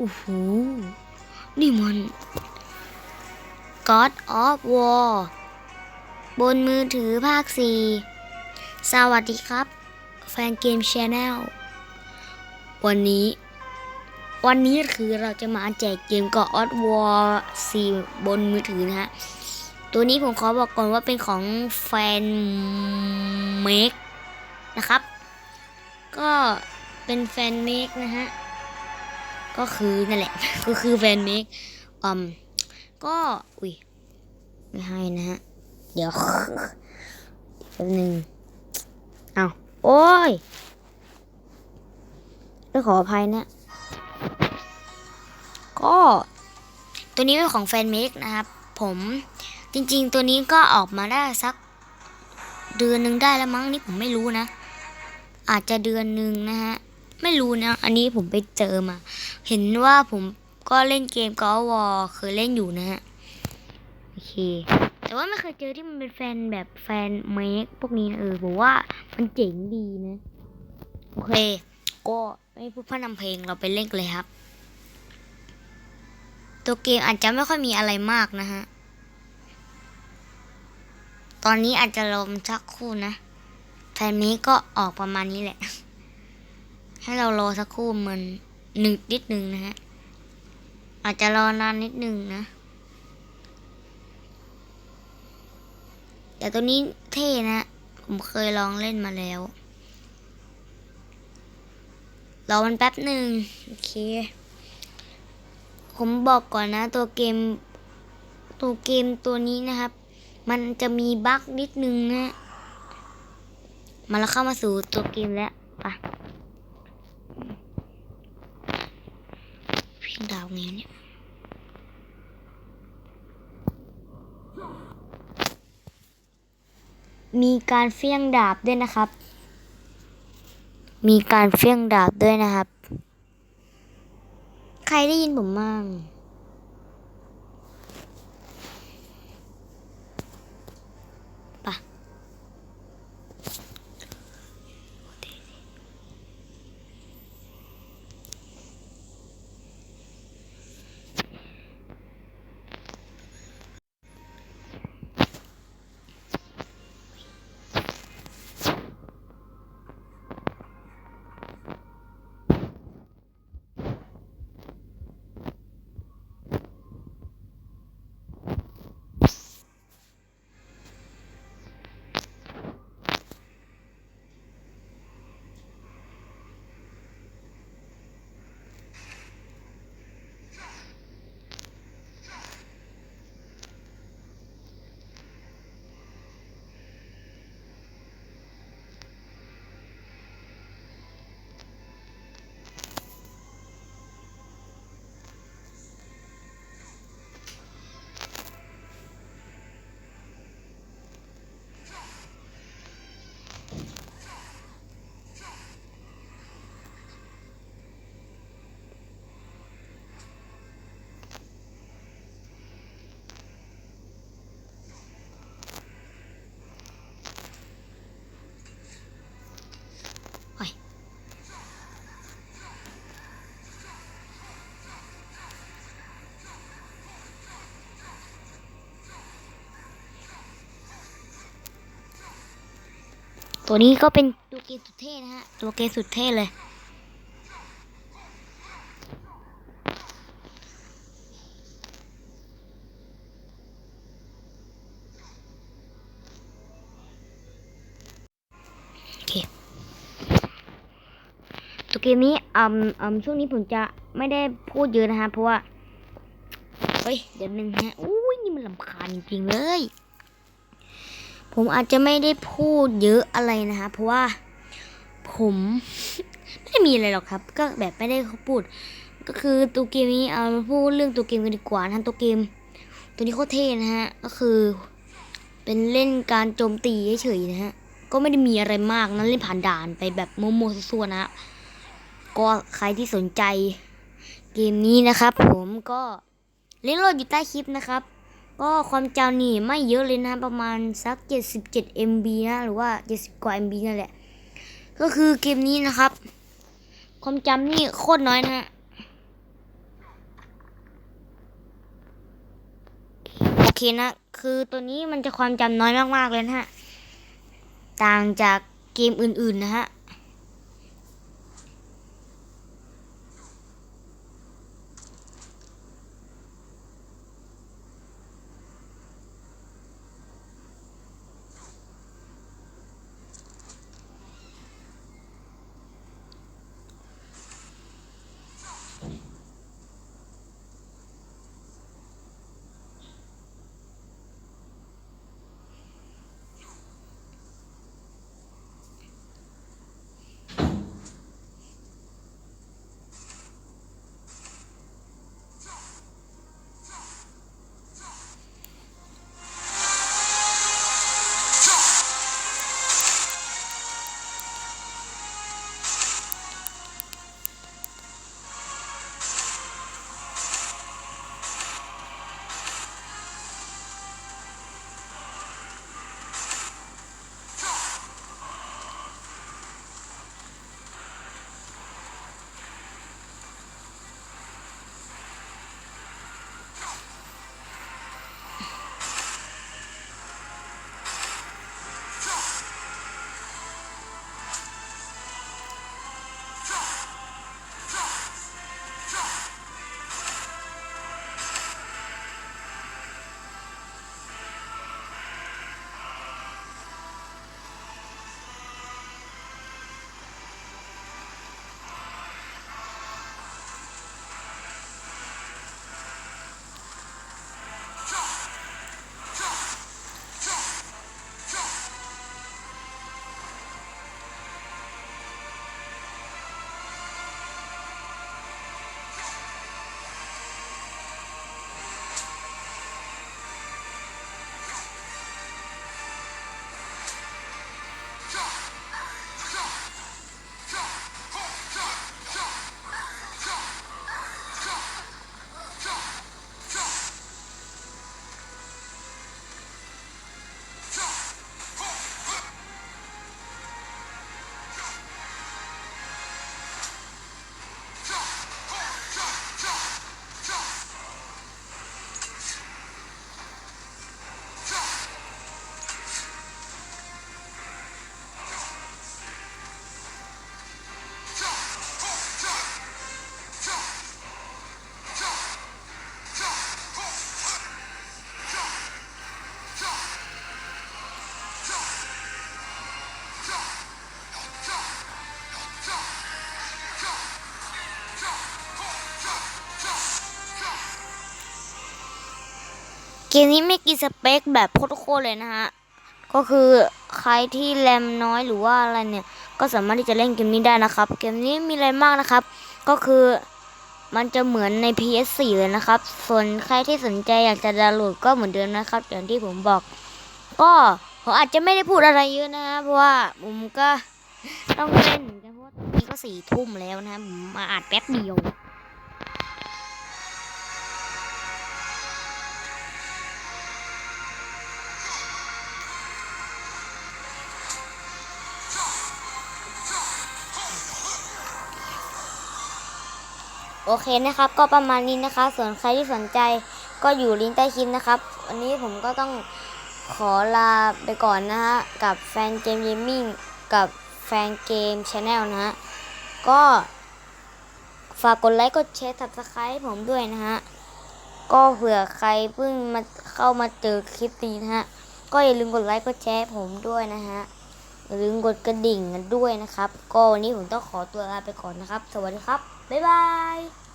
โอ้โห นี่มัน God of War บนมือถือภาค 4 สวัสดีครับ แฟนเกม Channel วันนี้ วันนี้คือเราจะมาแจกเกม God of War 4 บนมือถือนะฮะ ตัวนี้ผมขอบอกก่อนว่าเป็นของแฟนเมกนะครับ ก็เป็นแฟนเมกนะฮะ ก็คือนั่นแหละ ก็คือแฟนเมกอืมก็อุ้ยไม่ให้นะฮะ เดี๋ยวแป๊บหนึ่งเอาโอ้ยต้องขออภัยนะ ก็ตัวนี้เป็นของแฟนเมกนะครับ ผมจริงๆ ตัวนี้ก็ออกมาได้สัก เดือนหนึ่งได้แล้วมั้งนี่ผมไม่รู้นะ อาจจะเดือนหนึ่งนะฮะ ไม่รู้นะ อันนี้ผมไปเจอมา เห็นว่าผมก็เล่นเกมกอลวอเคยเล่นอยู่นะฮะ โอเค แต่ว่าไม่เคยเจอที่มันเป็นแฟนแบบแฟนเมคพวกนี้นะเออผมว่ามันเจ๋งดีนะ โอเค ก็ไม่พูดพร่นำเพลงเราไปเล่นกันเลยครับ ตัวเกมอาจจะไม่ค่อยมีอะไรมากนะฮะ ตอนนี้อาจจะลมชักคู่นะ แฟนนี้ก็ออกประมาณนี้แหละ ให้เรารอสักครู่มันหนึ่งนิดหนึ่งนะฮะ อาจจะรอนานนิดหนึ่งนะ แต่ตัวนี้เท่นะ ผมเคยลองเล่นมาแล้ว รอมันแป๊บหนึ่งโอเค ผมบอกก่อนนะ ตัวเกม ตัวเกมตัวนี้นะครับ มันจะมีบั๊กนิดนึงนะ มาแล้วเข้ามาสู่ตัวเกมแล้ว ไป พี่ดาวไงเนี่ยมีการเฟี้ยงดาบด้วยนะครับ มีการเฟี้ยงดาบด้วยนะครับ ใครได้ยินผมมั่ง ตัวนี้ก็เป็นตัวเกมสุดเท่นะฮะ ตัวเกมสุดเท่เลยโอเคตัวเกมนี้อืมอืมช่วงนี้ผมจะไม่ได้พูดเยอะนะฮะ เพราะว่า เฮ้ย เดี๋ยวหนึ่งฮะ อุ้ย นี่มันลำคาญจริงๆเลย ผมอาจจะไม่ได้พูดเยอะอะไรนะคะเพราะว่าผมไม่ได้มีอะไรหรอกครับ ก็แบบไม่ได้พูด ก็คือตัวเกมนี้เอามาพูดเรื่องตัวเกมกันดีกว่านะฮะตัวเกม ตัวนี้โคตรเท่นะฮะก็คือ เป็นเล่นการโจมตีเฉยๆนะฮะก็ไม่ได้มีอะไรมากนะเล่นผ่านด่านไปแบบโมโมซัวๆนะฮะก็ใครที่สนใจเกมนี้นะครับ ผมก็ลิงก์โหลดอยู่ใต้คลิปนะครับ ก็ความจำนี่ไม่เยอะเลยนะประมาณสัก 77 MB นะหรือว่า 70 กว่า MB นั่นแหละ ก็คือเกมนี้นะครับ ความจำนี่โคตรน้อยนะโอเคนะ คือตัวนี้มันจะความจำน้อยมากๆเลยนะฮะ ต่างจากเกมอื่นๆนะฮะ มนี้ไม่กินสเปคแบบโคตรๆเลยนะฮะ ก็คือใครที่แรมน้อยหรือว่าอะไรเนี่ย ก็สามารถที่จะเล่นเกมนี้ได้นะครับ เกมนี้มีอะไรมากนะครับ ก็คือมันจะเหมือนใน PS4 เลยนะครับ ส่วนใครที่สนใจอยากจะดาวน์โหลดก็เหมือนเดิมนะครับ อย่างที่ผมบอก ก็ผมอาจจะไม่ได้พูดอะไรเยอะนะฮะ เพราะว่าผมก็ต้องเล่นเหมือนกันเพราะว่าตอนนี้ก็สี่ทุ่มแล้วนะผมมาอัดแป๊บเดียว โอเคนะครับ ก็ประมาณนี้นะคะ ส่วนใครที่สนใจก็อยู่ลิงก์ใต้คลิปนะครับ วันนี้ผมก็ต้องขอลาไปก่อนนะฮะ กับแฟนเกมเกมมิ่งกับแฟนเกมชาแนลนะฮะ ก็ฝากกดไลค์กดแชร์ subscribe ให้ผมด้วยนะฮะ ก็เผื่อใครเพิ่งมาเข้ามาเจอคลิปนี้นะฮะ ก็อย่าลืมกดไลค์กดแชร์ผมด้วยนะฮะอย่าลืมกดกระดิ่งกันด้วยนะครับ ก็วันนี้ผมต้องขอตัวลาไปก่อนนะครับ สวัสดีครับ บ๊ายบาย